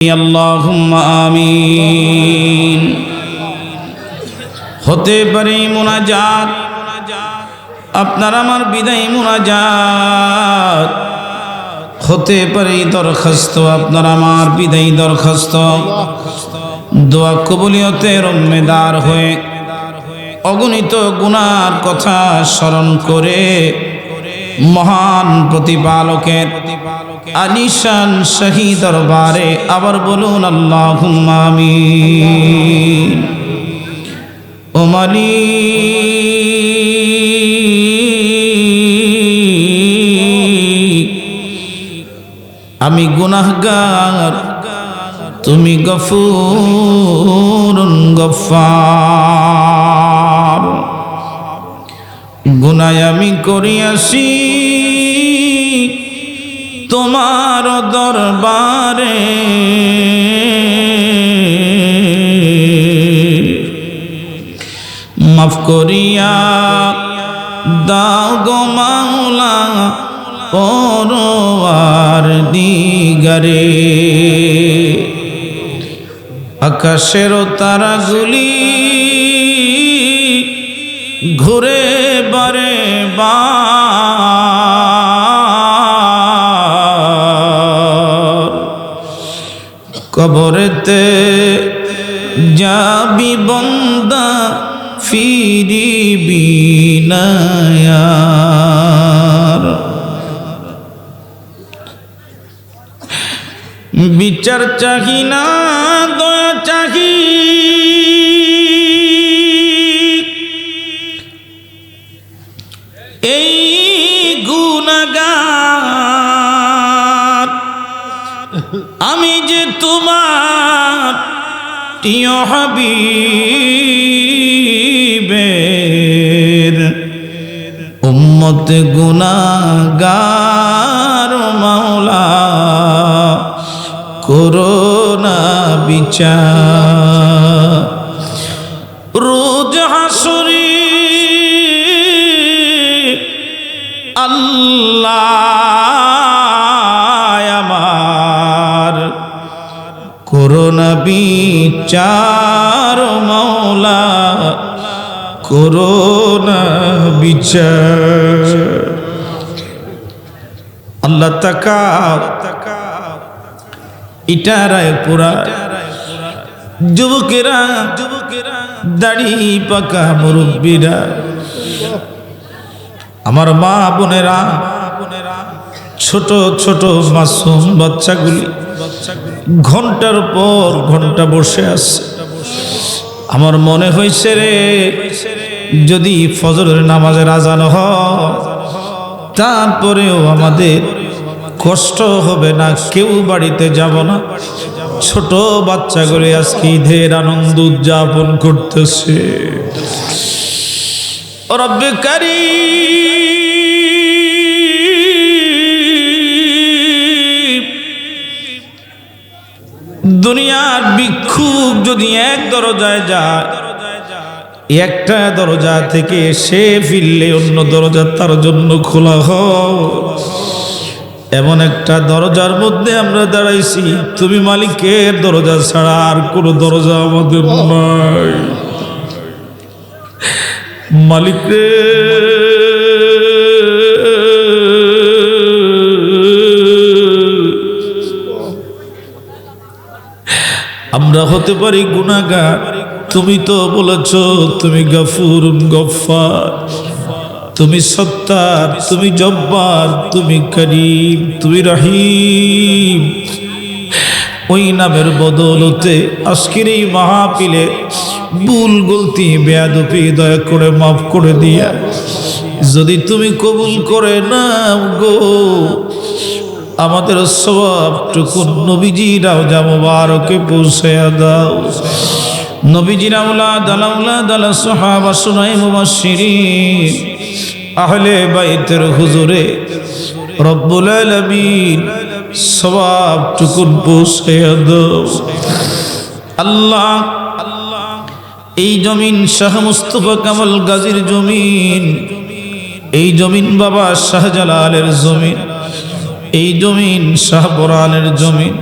اللهم আমিন হতে পারে মোনাজাত আপনার আমার বিদায় মোনাজাত হতে পারে দরখাস্ত আপনার আমার বিদায় দরখাস্ত দোয়া কবুলিয়তে রম্মেদার হয়ে অগণিত গুনার কথা স্মরণ করে মহান প্রতিপালকের আলিশান শাহী দরবারে আবার বলুন আল্লাহ আমিন। ও মালিক, আমি গুনাহগার, তুমি গফুর গফার। গুনায় আমি করিয়াছি। তোমার দরবারে। মাফ করিয়া দাও গো মাওলা পরোয়ার দিগারে। আকাশের তারাগুলি ঘুরে বারে বার। কবরেতে যাবি বন্দা ফিরিবি নায়ার। বিচার চাহি না দয়া চাহি এই গুণগার আমি যে তোমার প্রিয় হাবিবের উম্মত গুণাগার মাওলা করোনা বিচার। রোজ করোনা বিচার। আল্লাহ তাকা ইটারায় পুরা। যুবকেরা যুবকেরা দাড়ি পাকা মুরব্বীরা। আমার মা বোনেরা, ছোট ছোট মাসুম বাচ্চাগুলি ঘণ্টার পর ঘণ্টা বসে আছে। আমার মনে হয়েছে রে, যদি ফজরের নামাজের আজান হয় তারপরেও আমাদের কষ্ট হবে না, কেউ বাড়িতে যাব না। ছোট বাচ্চাগুলি আজকে ঈদের আনন্দ উদযাপন করতেছে। রব্বে কারি ভিক্ষুক যদি এক দরজায় যায়, একটা দরজা থেকে সে ফিরলে অন্য দরজা তার জন্য খোলা হয়। এমন একটা দরজার মধ্যে আমরা দাঁড়াইছি, তুমি মালিকের দরজা ছাড়া আর কোনো দরজা আমাদের নাই। মালিক আমরা হতে পারি গুনাগার তুমি তো বলেছ, তুমি গাফুর গফার তুমি সত্তার, তুমি জব্বার, তুমি করিম, তুমি রহিম। ওই নামের বদলতে আজকের এই মাহাপিলে ভুল, গলতি, বেয়াদপি দয়া করে মাফ করে দিয়া। যদি তুমি কবুল করে নাও গো আমাদের সবটুকু নবীজিরাও যা মোবারকে পৌঁছে দাও। নবীজির আউলাদ আলাউলাদ আলা সাহাবা সুনাই মুবাশশিরিন। আহলে বাইতের হুজুরে রব্বুল আলামিন সবটুকু পৌঁছে দাও। আল্লাহ, এই জমিন শাহ মুস্তফা কামাল গাজীর জমিন, এই জমিন বাবা শাহজালালের জমিন। এই জমিন শাহবরানের জমিন,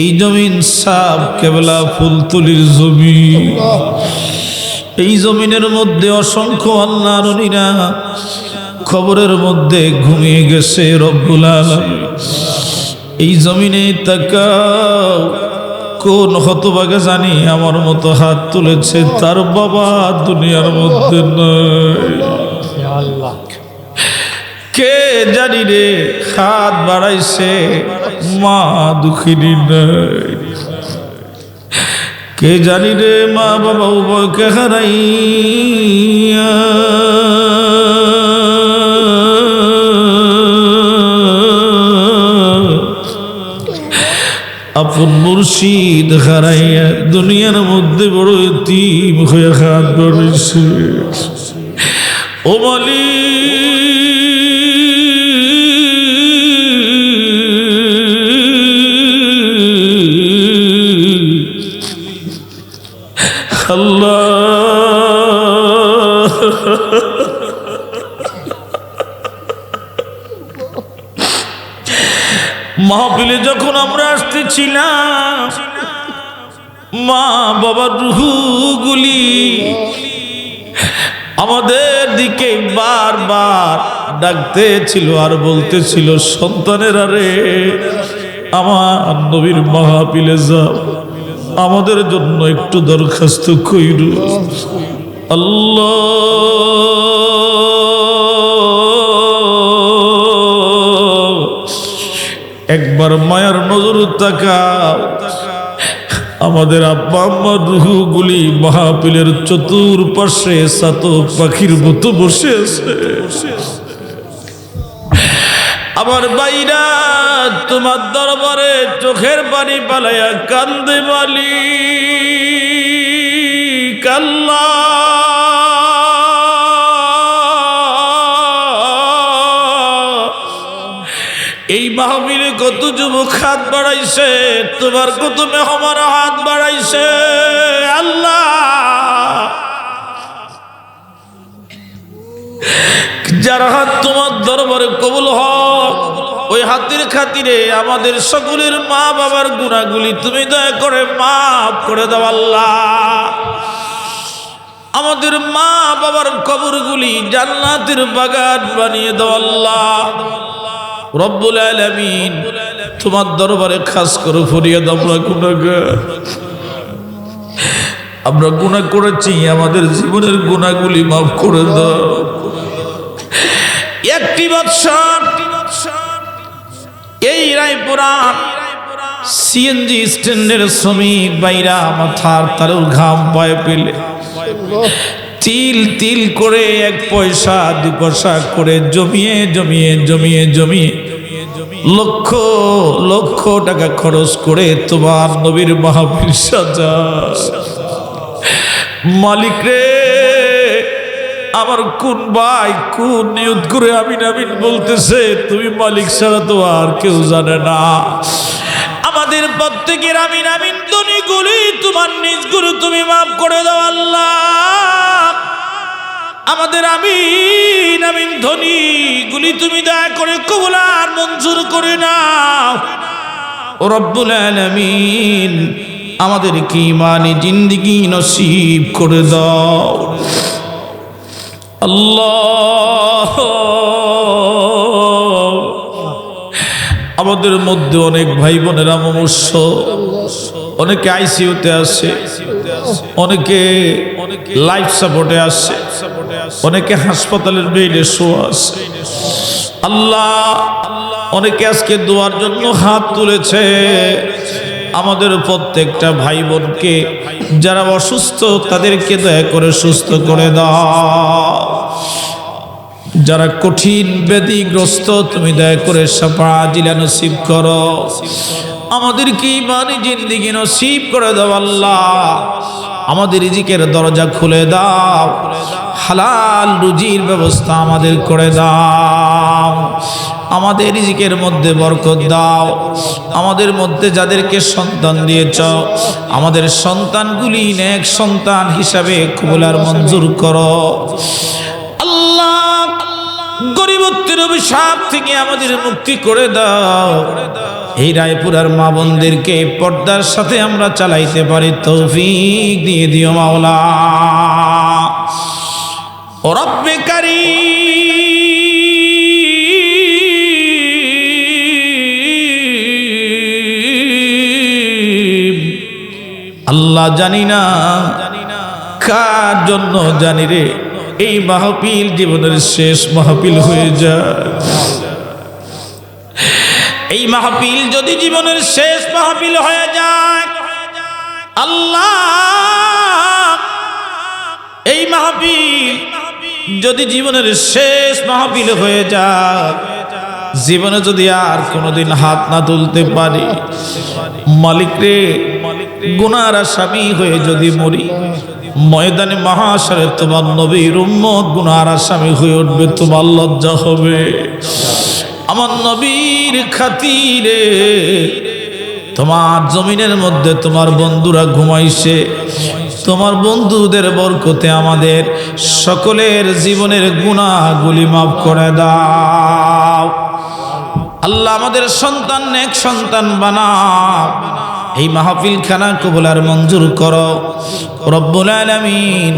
এই জমিন সাপ কেবলা ফুলতুলির জমি এই জমিনের মধ্যে অসংখ্য আল্লাহ রনিরা খবরের মধ্যে ঘুমিয়ে গেছে রব্বুল আলামিন। এই জমিনে তাকাও, কোন হতভাগে জানি আমার মতো হাত তুলেছে তার বাবা দুনিয়ার মধ্যে নাই। কে জানি রে? হাত বাড়াইছে, মা দুঃখিনী নাই। কে জানি রে, মা বাবা উভয়কে হারাইয়া? আপন মুর্শিদ হারাইয়া দুনিয়ার মধ্যে বড় এতিম হয়ে হাত বাড়াইছে ও মালিক মাহফিলে যখন আমরা আসতেছিলাম, মা বাবার রুহুগুলি আমাদের দিকে বারবার ডাকতে ছিল আর বলতেছিল, সন্তানের আরে আমার নবীর মাহফিলে যাও। আমাদের জন্য একটু দরখাস্ত কইর। আল্লাহ। একবার মায়ার নজর তাকাও। আমাদের আব্বা আম্মার রুহুগুলি মাহাপিলের চতুর্পাশে সাত পাখির মতো বসে আছে। আমার বাইরা, তোমার দরবারে চোখের পানি পালাইয়া কান্দে বালি কাল্লা। এই মাহবিলে কত যুবক হাত বাড়াইছে, তোমার কত মেহমান হাত বাড়াইছে। আল্লাহ। যার হাত তোমার দরবারে কবুল হক, ওই হাতের খাতিরে আমাদের সকলের মা বাবার গুণাগুলি তুমি দয়া করে মাফ করে দাও আল্লাহ। আমাদের মা বাবার কবরগুলি জান্নাতের বাগান বানিয়ে দাও আল্লাহ। রব্বুল আলামিন তোমার দরবারে খাস করে দাও আমরা গুণাগার আমরা গুণা করেছি, আমাদের জীবনের গুণাগুলি মাফ করে দাও। একটি বৎসর এই রায়পুরা সিএনজি স্ট্যান্ডের শ্রমিক বাইরা মাথার তারুর ঘাম বয়ে পেলে। তিল তিল করে এক পয়সা, দু পয়সা করে জমিয়ে জমিয়ে জমিয়ে জমিয়ে। লক্ষ লক্ষ টাকা খরচ করে তোমার নবীর মাহফিল সাজা মালিক রে! আমার কোন ভাই কোন নিয়ত করে আমিন আমিন বলতেছে, তুমি মালিক ছাড়া তো আর কেউ জানে না। আমাদের প্রত্যেকের আমিন আমিন গুলি তোমার নিজ গুরু তুমি মাফ করে দাও আল্লাহ। আমাদের আমিন আমিন ধ্বনি গুলি তুমি দয়া করে কবুলার মঞ্জুর করে নাও। রব্বুল আলামিন আমাদের কি ইমানি জিন্দিগি নসিব করে দাও। আল্লাহ। আমাদের মধ্যে অনেক ভাই বোনেরা মমস্য অনেকে আইসিইউতে আছে। অনেকে লাইফ সাপোর্টে আছে। অনেকে হাসপাতালের বেডে শোয়া আছে। আল্লাহ, অনেকে আজকে দোয়ার জন্য হাত তুলেছে। আমাদের প্রত্যেকটা ভাই বোনকে যারা অসুস্থ, তাদেরকে দয়া করে সুস্থ করে দাও। যারা কঠিন, ব্যাধিগ্রস্ত, তুমি দয়া করে সাফা জিলা নসিব করো। আমাদের কি মানে জিন্দিগি নসিব করে দাও আল্লাহ। আমাদের রিজিকের দরজা খুলে দাও। হালাল রুজির ব্যবস্থা আমাদের করে দাও। আমাদের রিজিকের মধ্যে বরকত দাও। আমাদের মধ্যে যাদেরকে সন্তান দিয়েছ, আমাদের সন্তানগুলি নেক সন্তান হিসাবে কবুলার মঞ্জুর করো। আল্লাহ গরিবত্বের অভিশাপ থেকে আমাদের মুক্তি করে দাও। এই রায়পুরার মা বোনদেরকে পর্দার সাথে আমরা চালাইতে পারি, তৌফিক দিয়ে দিও মাওলা। রব্বে আল্লাহ জানি না কার জন্য জানি রে, এই মাহপিল জীবনের শেষ মাহপিল হয়ে যায়। এই মাহপিল যদি জীবনের শেষ মাহপিল হয়ে যায়, আল্লাহ যদি জীবনের শেষ মাহপিল হয়ে যায়, জীবনে যদি আর কোনোদিন হাত না তুলতে পারি, মালিক রে, গুনার আসামি হয়ে যদি মরি, ময়দানে মহাশরে তোমার নবীর উম্মত গুনার আসামি হয়ে উঠবে, তোমার লজ্জা হবে। আমার নবীর খাতিরে তোমার জমিনের মধ্যে তোমার বন্ধুরা ঘুমাইছে তোমার বন্ধুদের বরকতে আমাদের সকলের জীবনের গুণাগুলি মাফ করে দাও। আল্লাহ আমাদের সন্তান এক সন্তান বানা। এই মাহফিল খানা কবুলার মঞ্জুর করো। রব্বুল আলামিন,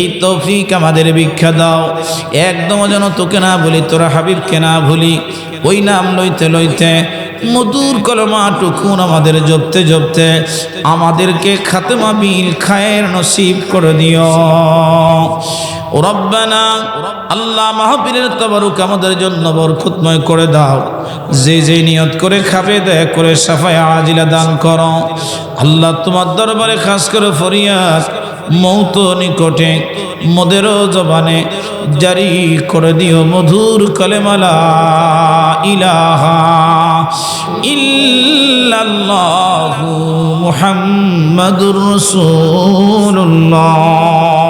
এই তৌফিক আমাদের ভিক্ষা দাও। একদম যেন তোকে না বলি তোরা হাবিবকে না ভুলি, ওই নাম লইতে লইতে মধুর কলমা টুকুন আমাদের জপতে জপতে আমাদেরকে খাতেমা বিল খায়ের নসিব করে দিও। রব্বানা, আল্লাহ মাহবীরের তবরুক আমাদের জন্য বরকতময় করে দাও। যে যে নিয়ত করে খাবে, দয়া করে সাফাই আজিলা দান করো। আল্লাহ তোমার দরবারে খাস করে ফরিয়াদ মৌত নিকটে মদের জবানে জারি করে দিও মধুর কলেমালা ইলাহা ইল্লাল্লাহু মুহাম্মাদুর রাসূলুল্লাহ।